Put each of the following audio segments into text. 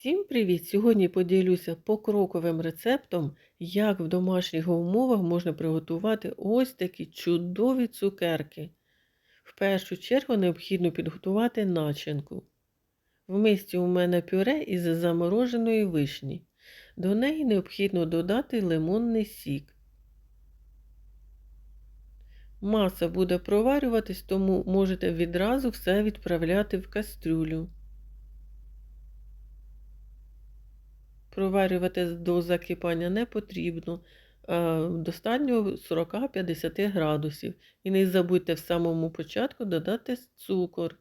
Всім привіт! Сьогодні поділюся покроковим рецептом, як в домашніх умовах можна приготувати ось такі чудові цукерки. В першу чергу необхідно підготувати начинку. В мисці у мене пюре із замороженої вишні. До неї необхідно додати лимонний сік. Маса буде проварюватись, тому можете відразу все відправляти в кастрюлю. Проварювати до закипання не потрібно. Достатньо 40-50 градусів. І не забудьте в самому початку додати цукор.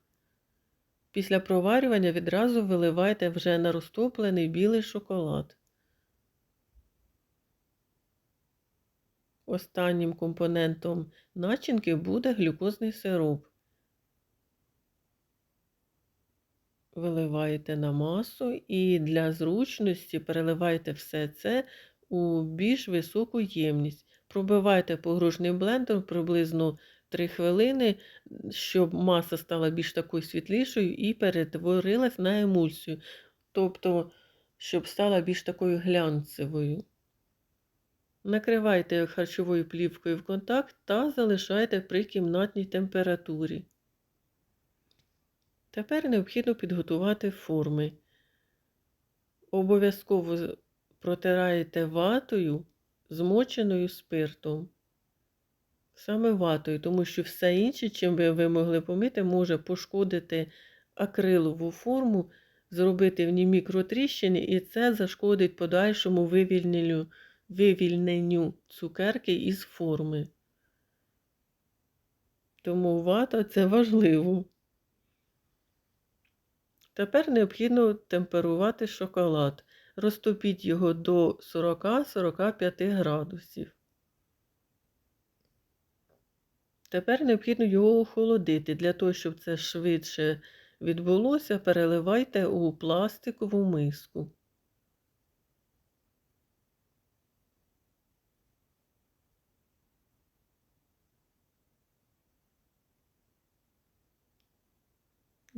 Після проварювання відразу виливайте вже на розтоплений білий шоколад. Останнім компонентом начинки буде глюкозний сироп. Виливаєте на масу і для зручності переливайте все це у більш високу ємність. Пробивайте погружним блендером приблизно 3 хвилини, щоб маса стала більш такою світлішою і перетворилась на емульсію. Тобто, щоб стала більш такою глянцевою. Накривайте харчовою плівкою в контакт та залишайте при кімнатній температурі. Тепер необхідно підготувати форми. Обов'язково протираєте ватою, змоченою спиртом. Саме ватою, тому що все інше, чим би ви могли помити, може пошкодити акрилову форму, зробити в ній мікротріщини, і це зашкодить подальшому вивільненню, вивільненню цукерки із форми. Тому вата це важливо. Тепер необхідно темперувати шоколад. Розтопіть його до 40-45 градусів. Тепер необхідно його охолодити. Для того, щоб це швидше відбулося, переливайте у пластикову миску.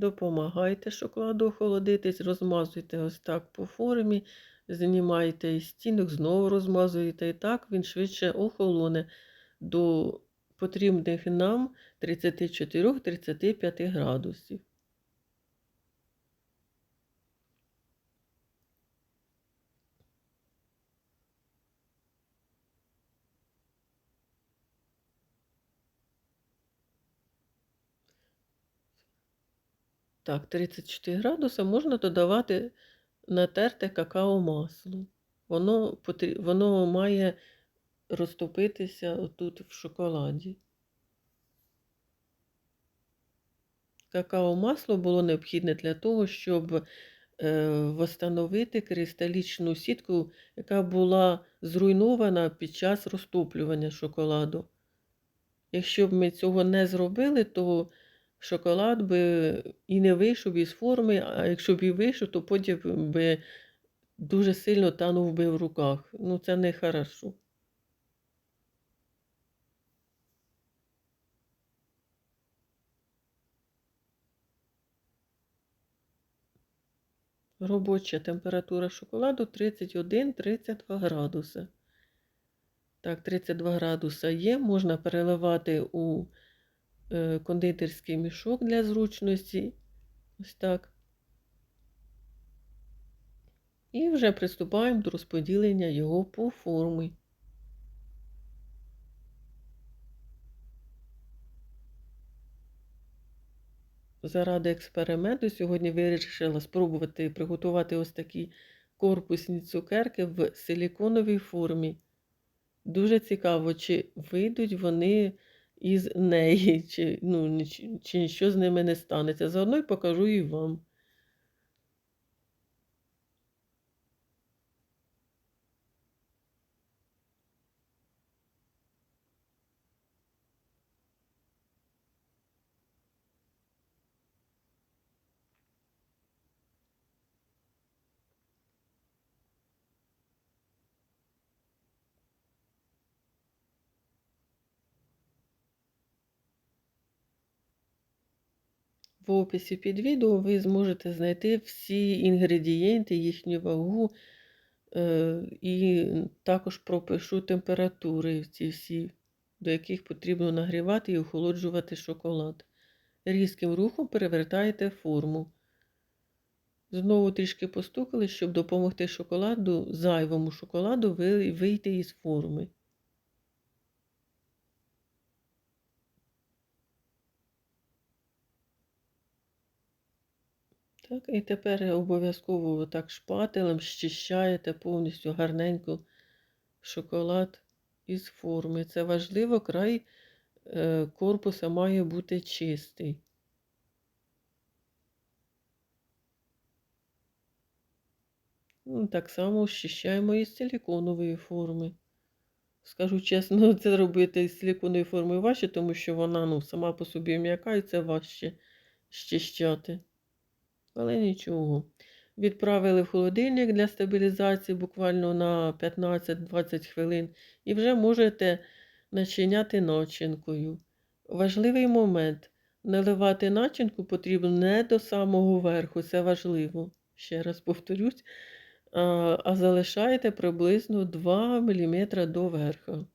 Допомагайте шоколаду охолодитись, розмазуйте ось так по формі, знімайте із стінок, знову розмазуєте. І так він швидше охолоне до потрібних нам 34-35 градусів. Так, 34 градуси можна додавати натерте какао-масло. Воно воно має розтопитися тут в шоколаді. Какао-масло було необхідне для того, щоб е, восстановити кристалічну сітку, яка була зруйнована під час розтоплювання шоколаду. Якщо б ми цього не зробили, то шоколад би і не вийшов із форми, а якщо б і вийшов, то потім би дуже сильно танув би в руках. Ну, це не хорошо. Робоча температура шоколаду 31-32 градуси. Так, 32 градуса є, можна переливати у кондитерський мішок для зручності. Ось так. І вже приступаємо до розподілення його по формі. Заради експерименту сьогодні вирішила спробувати приготувати ось такі корпусні цукерки в силіконовій формі. Дуже цікаво, чи вийдуть вони із неї, чи ну, чи нічого з ними не станеться. Заодно й покажу і вам. В описі під відео ви зможете знайти всі інгредієнти, їхню вагу, е, і також пропишу температури ці всі, до яких потрібно нагрівати і охолоджувати шоколад. Різким рухом перевертаєте форму. Знову трішки постукали, щоб допомогти шоколаду, зайвому шоколаду вийти із форми. Так, і тепер обов'язково так шпателем щищаєте повністю гарненько шоколад із форми. Це важливо, край е, корпуса має бути чистий. Ну, так само щищаємо із силіконової форми. Скажу чесно, це робити із силіконової форми важче, тому що вона ну, сама по собі м'яка і це важче щищати. Але нічого. Відправили в холодильник для стабілізації буквально на 15-20 хвилин і вже можете начиняти начинкою. Важливий момент. Наливати начинку потрібно не до самого верху, це важливо. Ще раз повторюсь, а, залишаєте приблизно 2 мм до верха.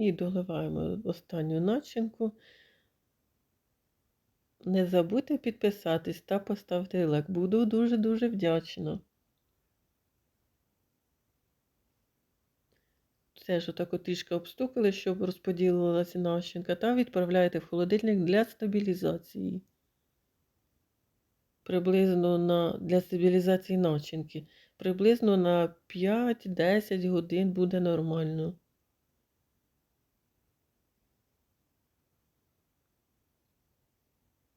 І доливаємо останню начинку. Не забудьте підписатись та поставити лайк. Буду дуже-дуже вдячна. Теж отак от трішки обстукали, щоб розподілилася начинка, та відправляєте в холодильник для стабілізації. Приблизно на, для стабілізації начинки. Приблизно на 5-10 годин буде нормально.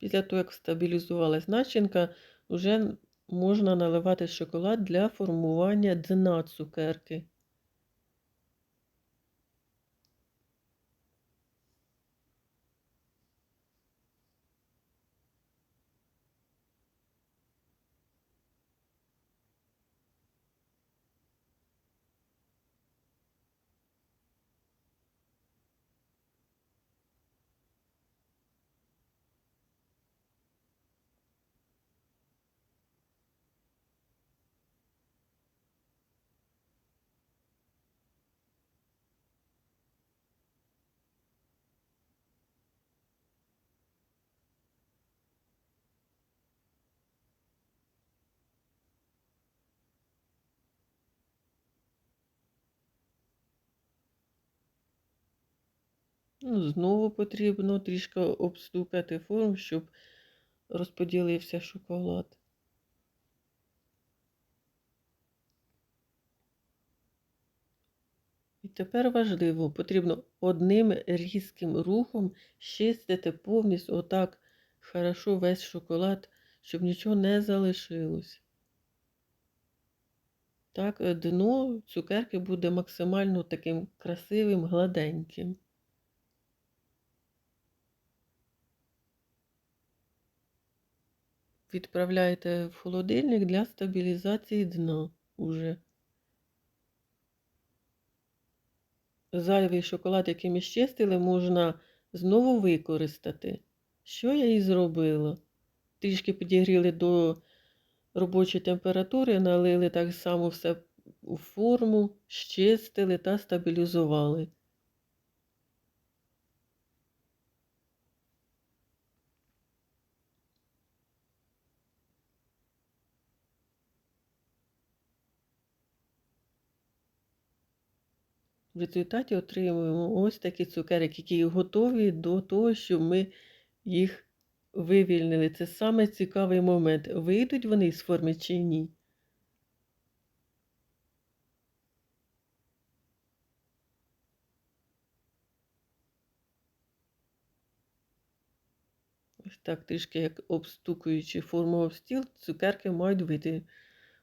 Після того, як стабілізувалась начинка, вже можна наливати шоколад для формування дна цукерки. Ну, знову потрібно трішки обстукати форму, щоб розподілився шоколад. І тепер важливо, потрібно одним різким рухом чистити повністю отак хорошо весь шоколад, щоб нічого не залишилось. Так, дно цукерки буде максимально таким красивим, гладеньким. Відправляєте в холодильник для стабілізації дна уже. Зайвий шоколад, який ми щистили, можна знову використати. Що я і зробила? Трішки підігріли до робочої температури, налили так само все у форму, щистили та стабілізували. В результаті отримуємо ось такі цукерки, які готові до того, щоб ми їх вивільнили. Це саме цікавий момент. Вийдуть вони з форми чи ні? Ось так трішки як обстукуючи форму об стіл, цукерки мають вийти.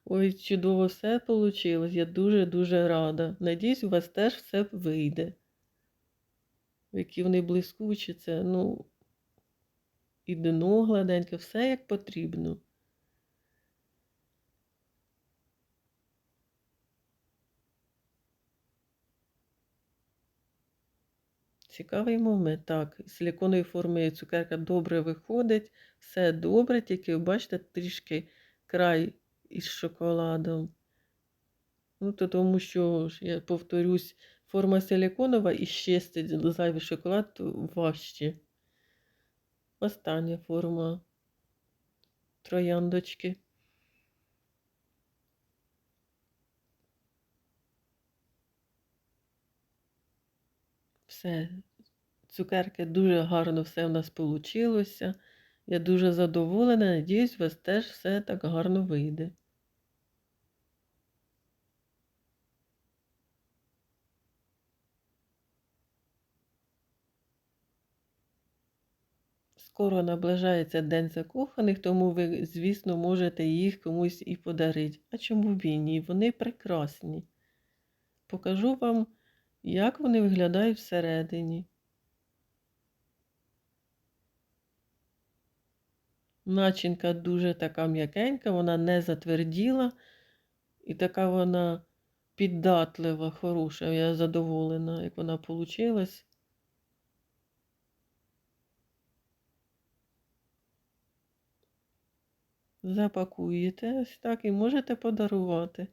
Ой, чудово все вийшло. Я дуже-дуже рада. Надіюсь, у вас теж все вийде. Які вони блискучі, це, ну, і дно гладеньке, все як потрібно. Цікавий момент. Так, з силиконової форми цукерка добре виходить, все добре, тільки бачите, трішки край із шоколадом. Ну, то тому що, я повторюсь, форма силиконова і щастить зайвий шоколад то важче. Остання форма трояндочки. Все, цукерки дуже гарно все в нас вийшло. Я дуже задоволена, надіюсь, у вас теж все так гарно вийде. Скоро наближається День закоханих, тому ви, звісно, можете їх комусь і подарити. А чому б і ні? Вони прекрасні. Покажу вам, як вони виглядають всередині. Начинка дуже така м'якенька, вона не затверділа, і така вона піддатлива, хороша. Я задоволена, як вона вийшла. Запакуєте ось так і можете подарувати.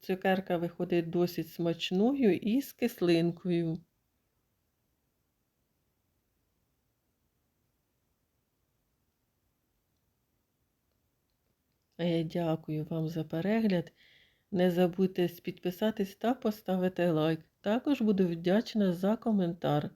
Цукерка виходить досить смачною і з кислинкою. А я дякую вам за перегляд. Не забудьте підписатись та поставити лайк. Також буду вдячна за коментар.